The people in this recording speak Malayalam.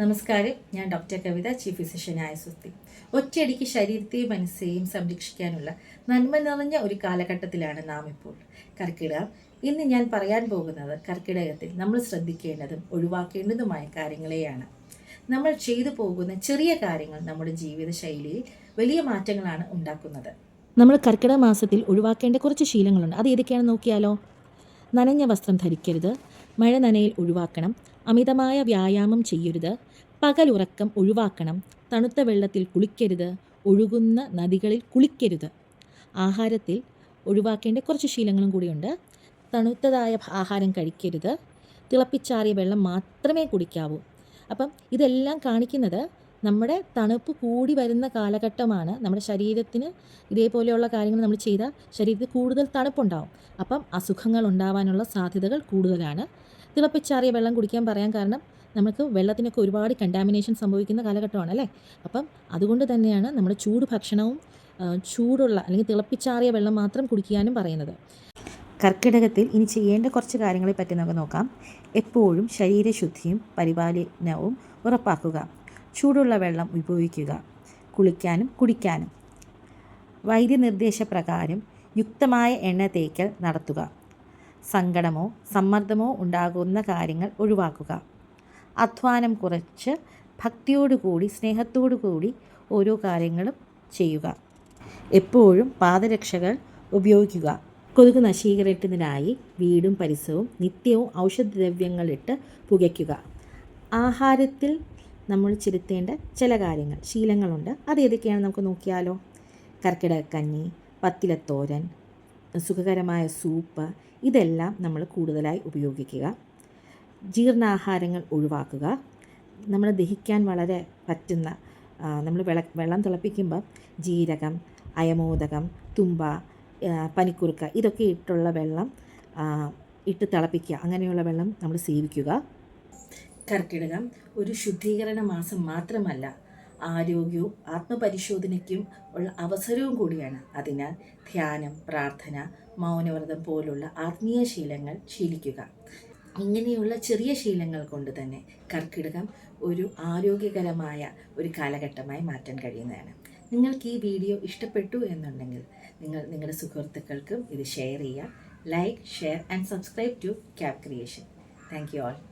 നമസ്കാരം. ഞാൻ ഡോക്ടർ കവിത ചീഫ് ഫിസിഷ്യനായ സുസ്തി ഒറ്റയടിക്ക് ശരീരത്തെയും മനസ്സെയും സംരക്ഷിക്കാനുള്ള നന്മ നിറഞ്ഞ ഒരു കാലഘട്ടത്തിലാണ് നാം ഇപ്പോൾ. കർക്കിടകം. ഇന്ന് ഞാൻ പറയാൻ പോകുന്നത് കർക്കിടകത്തിൽ നമ്മൾ ശ്രദ്ധിക്കേണ്ടതും ഒഴിവാക്കേണ്ടതുമായ കാര്യങ്ങളെയാണ്. നമ്മൾ ചെയ്തു പോകുന്ന ചെറിയ കാര്യങ്ങൾ നമ്മുടെ ജീവിത ശൈലിയിൽ വലിയ മാറ്റങ്ങളാണ് ഉണ്ടാക്കുന്നത്. നമ്മൾ കർക്കിടക മാസത്തിൽ ഒഴിവാക്കേണ്ട കുറച്ച് ശീലങ്ങളുണ്ട്. അത് ഏതൊക്കെയാണെന്ന് നോക്കിയാലോ? നനഞ്ഞ വസ്ത്രം ധരിക്കരുത്. മഴ നനയിൽ ഒഴിവാക്കണം. അമിതമായ വ്യായാമം ചെയ്യരുത്. പകലുറക്കം ഒഴിവാക്കണം. തണുത്ത വെള്ളത്തിൽ കുളിക്കരുത്. ഒഴുകുന്ന നദികളിൽ കുളിക്കരുത്. ആഹാരത്തിൽ ഒഴിവാക്കേണ്ട കുറച്ച് ശീലങ്ങളും കൂടിയുണ്ട്. തണുത്തതായ ആഹാരം കഴിക്കരുത്. തിളപ്പിച്ചാറിയ വെള്ളം മാത്രമേ കുടിക്കാവൂ. അപ്പം ഇതെല്ലാം കാണിക്കുന്നത് നമ്മുടെ തണുപ്പ് കൂടി വരുന്ന കാലഘട്ടമാണ്. നമ്മുടെ ശരീരത്തിന് ഇതേപോലെയുള്ള കാര്യങ്ങൾ നമ്മൾ ചെയ്താൽ ശരീരത്തിൽ കൂടുതൽ തണുപ്പുണ്ടാവും. അപ്പം അസുഖങ്ങൾ ഉണ്ടാവാനുള്ള സാധ്യതകൾ കൂടുതലാണ്. തിളപ്പിച്ചാറിയ വെള്ളം കുടിക്കാൻ പറയാൻ കാരണം നമുക്ക് വെള്ളത്തിനൊക്കെ ഒരുപാട് കണ്ടാമിനേഷൻ സംഭവിക്കുന്ന കാലഘട്ടമാണ് അല്ലേ അപ്പം അതുകൊണ്ട് തന്നെയാണ് നമ്മൾ ചൂട് ഭക്ഷണവും ചൂടുള്ള അല്ലെങ്കിൽ തിളപ്പിച്ചാറിയ വെള്ളം മാത്രം കുടിക്കാനും പറയുന്നത്. കർക്കിടകത്തിൽ ഇനി ചെയ്യേണ്ട കുറച്ച് കാര്യങ്ങളെ പറ്റി നമുക്ക് നോക്കാം. എപ്പോഴും ശരീരശുദ്ധിയും പരിപാലനവും ഉറപ്പാക്കുക. ചൂടുള്ള വെള്ളം ഉപയോഗിക്കുക. കുളിക്കാനും കുടിക്കാനും. വൈദ്യനിർദ്ദേശപ്രകാരം യുക്തമായ എണ്ണ തേക്കൽ നടത്തുക. സങ്കടമോ സമ്മർദ്ദമോ ഉണ്ടാകുന്ന കാര്യങ്ങൾ ഒഴിവാക്കുക. അധ്വാനം കുറച്ച് ഭക്തിയോടുകൂടി സ്നേഹത്തോടുകൂടി ഓരോ കാര്യങ്ങളും ചെയ്യുക. എപ്പോഴും പാദരക്ഷകൾ ഉപയോഗിക്കുക. കൊതുക് നശീകരണത്തിനായി വീടും പരിസരവും നിത്യവും ഔഷധദ്രവ്യങ്ങളിട്ട് പുകയ്ക്കുക. ആഹാരത്തിൽ നമ്മൾ ചെലുത്തേണ്ട ചില കാര്യങ്ങൾ ശീലങ്ങളുണ്ട്. അത് ഏതൊക്കെയാണ് നമുക്ക് നോക്കിയാലോ? കർക്കിടകക്കഞ്ഞി പത്തിലത്തോരൻ സുഖകരമായ സൂപ്പ് ഇതെല്ലാം നമ്മൾ കൂടുതലായി ഉപയോഗിക്കുക. ജീർണാഹാരങ്ങൾ ഒഴിവാക്കുക. നമ്മൾ ദഹിക്കാൻ വളരെ പറ്റുന്ന നമ്മൾ വെള്ള വെള്ളം തിളപ്പിക്കുമ്പോൾ ജീരകം അയമോദകം തുമ്പ പനിക്കുറുക്ക ഇതൊക്കെ ഇട്ടുള്ള വെള്ളം ഇട്ട് തിളപ്പിക്കുക. അങ്ങനെയുള്ള വെള്ളം നമ്മൾ സേവിക്കുക. കർക്കിടകം ഒരു ശുദ്ധീകരണ മാസം മാത്രമല്ല ആരോഗ്യവും ആത്മപരിശോധനയ്ക്കും ഉള്ള അവസരവും കൂടിയാണ്. അതിനാൽ ധ്യാനം പ്രാർത്ഥന മൗനവ്രതം പോലുള്ള ആത്മീയ ശീലങ്ങൾ ശീലിക്കുക. ഇങ്ങനെയുള്ള ചെറിയ ശീലങ്ങൾ കൊണ്ട് തന്നെ കർക്കിടകം ഒരു ആരോഗ്യകരമായ ഒരു കാലഘട്ടമായി മാറ്റാൻ കഴിയുന്നതാണ്. നിങ്ങൾക്ക് ഈ വീഡിയോ ഇഷ്ടപ്പെട്ടു എന്നുണ്ടെങ്കിൽ നിങ്ങൾ നിങ്ങളുടെ സുഹൃത്തുക്കൾക്കും ഇത് ഷെയർ ചെയ്യുക. Like share and subscribe to cab creation thank you all